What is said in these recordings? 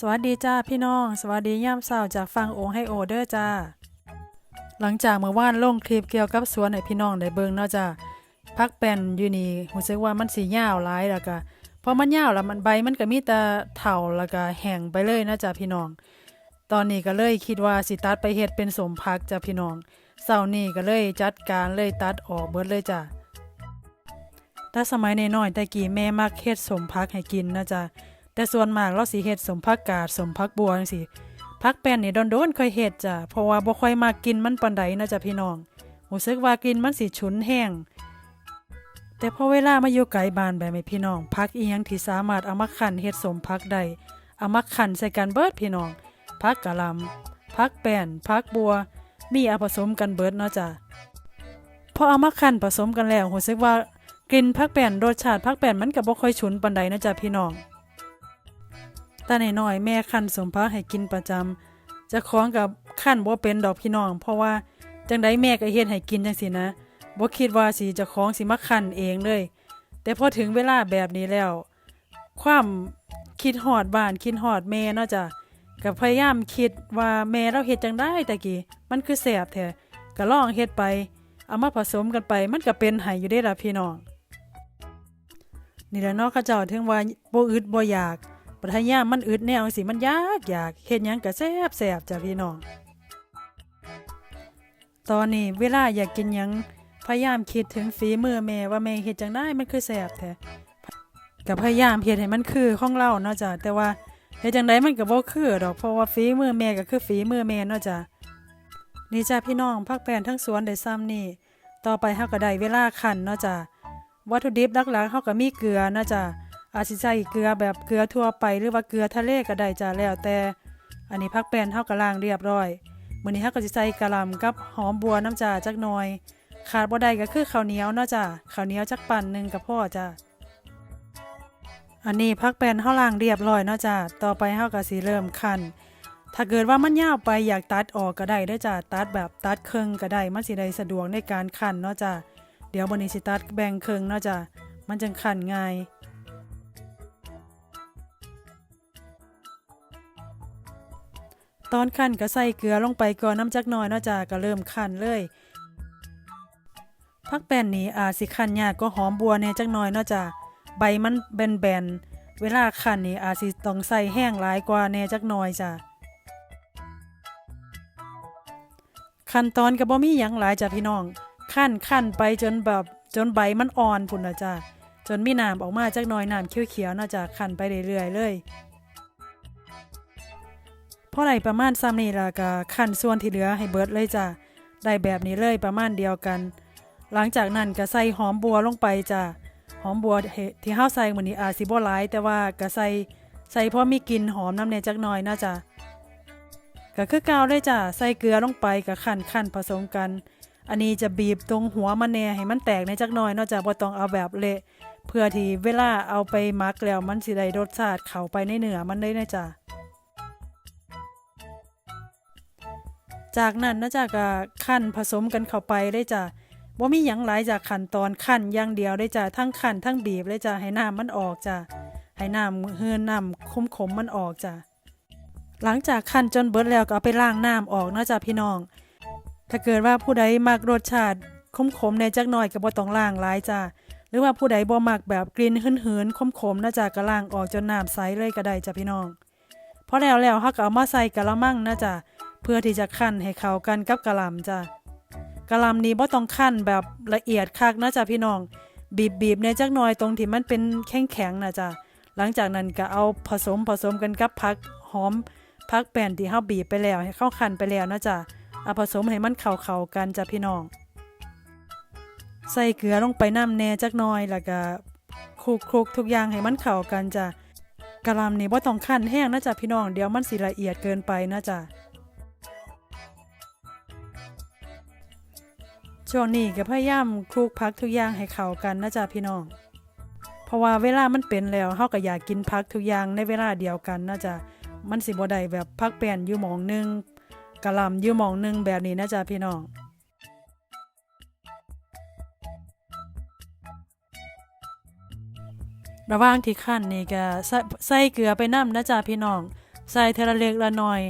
สวัสดีจ้าพี่น้อง สวัสดีย่ามเศร้าจากฟังโองให้โอเดอร์จ้า หลังจากเมื่อวานลงคลิปเกี่ยวกับสวนให้พี่น้องได้เบิ่งเนาะจ้าพักแป้นอยู่นี่รู้สึกว่ามันสิยาวหลายแล้วก็พอมันยาวแล้วมันใบมันก็มีแต่เถาแล้วก็แห้งไปเลยนะจ้าพี่น้อง ตอนนี้ก็เลยคิดว่าสิตัดไปเฮ็ดเป็นสมพักจ้าพี่น้องเช้านี้ก็เลยจัดการเลยตัดออกเบิดเลยจ้าถ้าสมัยน้อยๆแต่กี้แม่มักเฮ็ดสมพักให้กินนะจ้า แต่ส่วนมากเราสิเฮ็ดสมพักกาดสมพักบัวจังซี่พักแป้นนี่โดนๆค่อยเฮ็ดจ้ะเพราะว่าบ่ค่อยมักกินมันปานใดนะจ้ะพี่น้องรู้สึกว่ากินมันสิฉุนแห้งแต่พอเวลามาอยู่ไกลบ้านแบบนี้พี่น้องพักอีหยังที่สามารถเอามาคั่นเฮ็ดสมพักได้เอามาคั่นใส่กันเบิดพี่น้องพักกะลำพักแป้นพักบัว มีเอาผสมกันเบิดเนาะจ้ะพอเอามาคั่นผสมกันแล้วรู้สึกว่ากลิ่นพักแป้นรสชาติพักแป้นมันก็บ่ค่อยฉุนปานใดนะจ้ะพี่น้อง ตาหน่อยๆแม่คั่นสมพักให้กินประจำเจะคล้องกับคั่นบ่เป็นดอกพี่น้อง เพราะว่าจังไดแม่ก็เฮ็ดให้กินจังซี่นะบ่คิดว่าสิจะคล้องสิมาคั่นเองเลย แต่พอถึงเวลาแบบนี้แล้ว ความคิดฮอดบ้านคิดฮอดแม่เนาะจ้ะก็พยายามคิดว่าแม่เราเฮ็ดจังได้ตะกี้มันคือแซ่บแท้ก็ลองเฮ็ดไป เอามาผสมกันไปมันก็เป็นให้อยู่ได้ล่ะพี่น้องนี่แหละเนาะเขาเจ้าถึงว่าบ่อึดบ่อยาก ปัทยามมันอึดแนวสิมันยากอยากเฮ็ดหยังก็แซบแซบจ้ะพี่น้อง ตอนนี้เวลาอยากกินยังพยายามคิดถึงฝีมือแม่ว่าแม่เฮ็ดจังได้มันคือแซบแท้ก็พยายามเฮ็ดให้มันคือของเราเนาะจ้ะแต่ว่าเฮ็ดจังได้มันก็บ่คือดอกเพราะว่าฝีมือแม่ก็คือฝีมือแม่เนาะจ้ะนี่จ้ะพี่น้องพักแปนทั้งสวนได้ซ้ำนี่ ต่อไปเฮาก็ได้เวลาคั่นเนาะจ้ะวัตถุดิบหลักๆเฮาก็มีเกลือเนาะจ้ะ อาจสิใส่เกลือแบบเกลือทั่วไปหรือว่าเกลือทะเลก็ได้จ้าแล้วแต่ อันนี้พักแป้นเฮาก็ล้างเรียบร้อยมื้อนี้เฮาก็สิใส่กะหล่ำกับหอมบัวน้ำจ้าจักหน่อย ขาดบ่ได้ก็คือข้าวเหนียวเนาะจ้าข้าวเหนียวจักปั่นหนึงกับพ่อจ้าอันนี้พักแป้นเฮาล้างเรียบร้อยเนาะจ้าต่อไปเฮาก็สิเริ่มคั่นถ้าเกิดว่ามันยาวไปอยากตัดออกก็ได้เด้อจ้าตัดแบบตัดครึ่งก็ได้มันสิได้สะดวกในการคั่นเนาะจ้าเดี๋ยวมื้อนี้สิตัดแบ่งครึ่งเนาะจ้ามันจังคั่นง่าย ตอนคั่นก็ใส่เกลือลงไปก่อนน้ำจักหน่อยเนาะจ้าก็เริ่มคั่นเลยพักแป้นนี้อาจสิคั่นยากก็หอมบัวแน่จักหน่อยเนาะจ้าใบมันแบนๆเวลาคั่นนี่อาจสิต้องใส่แห้งหลายกว่าแน่จักหน่อยจ้าขั้นตอนก็บ่มีหยังหลายจ้ะพี่น้องคั่นคั่นไปจนแบบจนใบมันอ่อนพุ่นนะจ้าจนมีน้ำออกมาจักน่อยน้ำเขียวๆเนาะจ้าคั่นไปเรื่อยๆเลย อได้ประมาณซ้ำนี่ล่ะก็ขั้นส่วนที่เหลือให้เบิดเลยจ้ะได้แบบนี้เลยประมาณเดียวกัน หลังจากนั้นก็ใส่หอมบัวลงไปจ้ะหอมบัวที่เฮาใส่มือนี้อาจสิบ่หลายแต่ว่าก็ใส่ใส่พอมีกลิ่นหอมน้ำเนยจักหน่อยนะจ้ะก็คือเกาเลยจ้ะใส่เกลือลงไปก็คั่นคั่นผสมกัน อันนี้จะบีบตรงหัวมันแน่ให้มันแตกในจักหน่อยนาะจ้ะบ่ต้องเอาแบบเละเพื่อที่เวลาเอาไปมักแล้วมันสิได้รสชาติเข้าไปในเนื้อมันได้นะจ้ะ จากนั้นนะจ๊ะก็ขั้นผสมกันเข้าไปได้จ้ะว่ามีหยังหลายจากขั้นตอนขั้นอย่างเดียวได้จ้ะทั้งขั้นทั้งบีบเลยจ้ะให้น้ำมันออกจ้ะให้น้ำเฮือนน้ำขมขมมันออกจ้ะหลังจากขั้นจนเบิดแล้วก็เอาไปล้างน้ำออกนะจ้ะพี่น้อง ถ้าเกิดว่าผู้ใดมักรสชาติขมขมในจักหน่อยก็บ่ต้องล้างหลายจ้ะหรือว่าผู้ใดบ่มักแบบกลิ่นหืนๆขมขมๆนะจ้ะก็ล้างออกจนน้ำใสเลยก็ได้จ้ะพี่น้องพอแล้วแล้วเฮาก็เอามาใส่กะละมังนะจ้ะ พื่อที่จะคั่นให้เข้ากันกับกะหล่ำจ้ะกะหล่ำนี้บ่ต้องคั่นแบบละเอียดคักนะจ๊ะพี่น้องบีบบีบในจักหน่อยตรงที่มันเป็นแข็งแข็งๆนะจ๊ะหลังจากนั้นก็เอาผสมผสมกันกับผักหอมผักแป้นที่เฮาบีบไปแล้วให้เข้าคั่นไปแล้วนะจ๊ะเอาผสมให้มันเข้าเข้าๆกันจ้ะพี่น้อง ใส่เกลือลงไปน้ำแหน่จักหน่อยแล้วก็คลุกคลุกๆทุกอย่างให้มันเข้ากันจ้ะกะหล่ำนี่บ่ต้องคั่นแห้งนะจ๊ะพี่น้องเดี๋ยวมันสิละเอียดเกินไปนะจ๊ะ ช่วงนี้ก็พยายามคลุกพักทุกอย่างให้เข้ากันนะจ๊ะพี่น้อง เพราะว่าเวลามันเป็นแล้วเฮาก็อยากกินพักทุกอย่างในเวลาเดียวกันนะจ๊ะมันสิบ่ได้แบบพักแป้นอยู่หมองหนึงกะลำอยู่หมองหนึงแบบนี้นะจ๊ะพี่น้องระหว่างที่คั่นนี่ก็ใส่เกลือไปน้ำนะจ๊ะพี่น้อง ใส่เทอละเล็กละหน้อย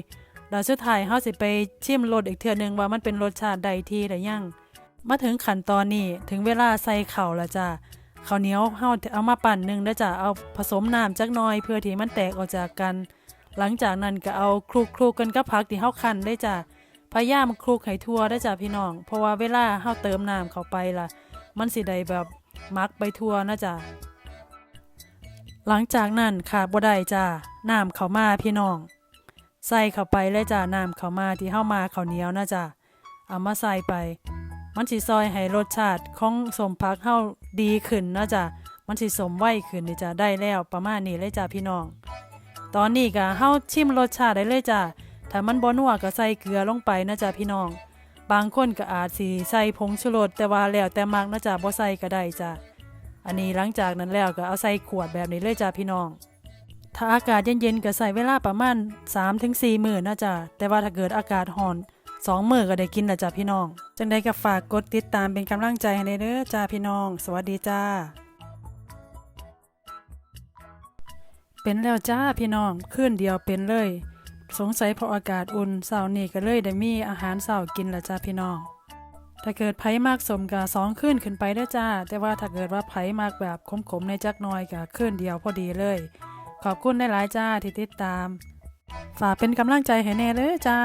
แล้วสุดท้ายเฮาสิไปชิมรสอีกเทื่อหนึงว่ามันเป็นรสชาติใดที่ใดยัง มาถึงขั้นตอนนี้ถึงเวลาใส่เข้าแล้วจ้าข้าวเหนียวเฮาเอามาปั่นหนึ่งแล้วจ้ะเอาผสมน้ำจักหน่อยเพื่อที่มันแตกออกจากกัน หลังจากนั้นก็เอาคลุกคลุกกันกับผักที่เฮาคั่นได้จ้ะพยายามคลุกให้ทั่วได้จ้ะพี่น้อง เพราะว่าเวลาเฮาเติมน้ำเข้าไปล่ะ มันสิได้แบบมักไปทั่วนะจ้ะหลังจากนั้นขาดบ่ได้จ้ะน้ำเข้ามาพี่น้อง ใส่เข้าไปเลยจ้ะน้ำเข้ามาที่เฮามาข้าวเหนียวนะจ้ะเอามาใส่ไป มันสิซอยให้รสชาติของสมพักเฮาดีขึ้นเนาะจ้ะมันสิสมไวขึ้นนี่จ้ะได้แล้วประมาณนี้เลยจ้ะพี่น้อง ตอนนี้ก็เฮาชิมรสชาติได้เลยจ้ะถ้ามันบ่นัวก็ใส่เกลือลงไปนะจ้ะพี่น้อง บางคนก็อาจสิใส่ผงชูรสแต่ว่าแล้วแต่มักนะจ้ะบ่ใส่ก็ได้จ้ะอันนี้หลังจากนั้นแล้วก็เอาใส่ขวดแบบนี้เลยจ้ะพี่น้อง ถ้าอากาศเย็นๆก็ใส่เวลาประมาณ 3-4 มื้อนะจ้ะแต่ว่าถ้าเกิดอากาศร้อน สองมือก็ได้กินแล้วจ้าพี่น้อง จังได้ก็ฝากกดติดตามเป็นกำลังใจให้เด้อจ้าพี่น้อง สวัสดีจ้า เป็นแล้วจ้าพี่น้องคืนเดียวเป็นเลย สงสัยเพราะอากาศอุ่นเสาร์นี้ก็เลยได้มีอาหารเสาร์กินล้วจ้าพี่น้อง ถ้าเกิดไผมากสมก็สองคืนขึ้นไปได้จ้า แต่ว่าถ้าเกิดว่าไผมากแบบขมๆในจักน้อยก็คืนเดียวพอดีเลย ขอบคุณได้หลายจ้าที่ติดตาม ฝากเป็นกำลังใจให้แน่เลยจ้า